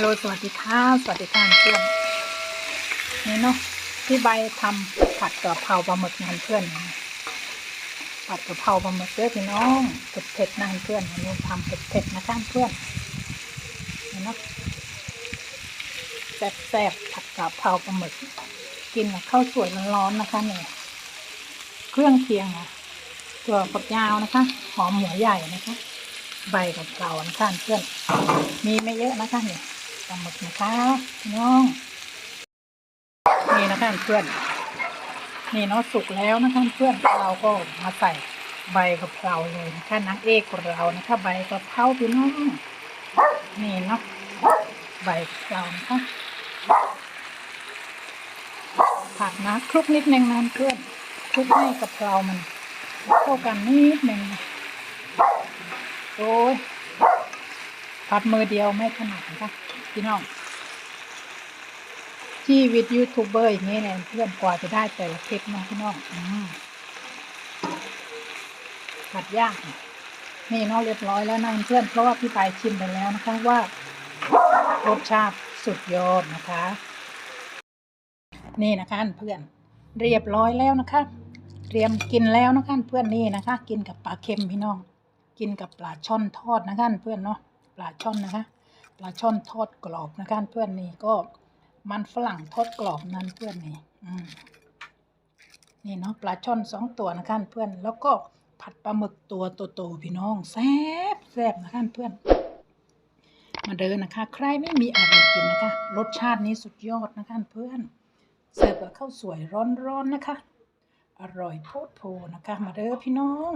ฮัลโหลสวัสดีค่ะ สวัสดีค่ะเพื่อนนี่เนาะที่ใบทำผัดกะเพราปลาหมึกงานเพื่อนผัดกะเพราปลาหมึกเด้อพี่น้องเผ็ดเผ็ดๆนะเพื่อนนี่ทำเผ็ดเผ็ดๆนะคะเพื่อนนี่เนาะแซ่บแซ่บๆผัดกะเพราปลาหมึก กินกับข้าวสวยร้อนๆนะคะเนี่ยเครื่องเคียงอะตัวฝักยาวนะคะ หอมหัวใหญ่นะคะ ใบกับเพรานะคะเพื่อน มีไม่เยอะนะคะเนี่ย หมึกนะคะน้อง นี่นะคะเพื่อน นี่เนาะสุกแล้วนะคะเพื่อนเราก็มาใส่ใบกะเพราเลยนะคะนางเอกของเรานะคะ ใบกะเพราพี่น้องนี่เนาะใบกะเพรานะคะผัดนะคลุกนิดนึงนะเพื่อนคลุกให้กะเพรามันเข้ากันนิดนึงโอ้ยพัดมือเดียวไม่ถนัดนะคะ พี่น้อง ชีวิตยูทูบเบอร์อย่างนี้เนี่ยเพื่อนกว่าจะได้แต่ละคลิปนะพี่น้องอผัดยากนี่เนาะเรียบร้อยแล้วนะเพื่อนเพราะว่าพี่ปายชิมไปแล้วนะคะว่ารสชาติสุดยอดนะคะ นี่นะคะเพื่อนเรียบร้อยแล้วนะคะ เตรียมกินแล้วนะคะเพื่อนนี่นะคะ กินกับปลาเค็มพี่น้อง กินกับปลาช่อนทอดนะคะเพื่อนเนาะปลาช่อนนะคะ ปลาช่อนทอดกรอบนะคะเพื่อนนี่ก็มันฝรั่งทอดกรอบนั่นเพื่อนนี่นี่เนาะปลาช่อนสองตัวนะคะเพื่อน แล้วก็ผัดปลาหมึกตัวโตๆพี่น้องแซ่บแซ่บนะคะเพื่อน มาเดินนะคะ ใครไม่มีอะไรกินนะคะ รสชาตินี้สุดยอดนะคะเพื่อนเสิร์ฟกับข้าวสวยร้อนๆนะคะ อร่อยโพดโพนะคะ มาเด้อพี่น้อง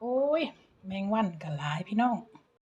โอ้ย แมงวันก็หลายพี่น้อง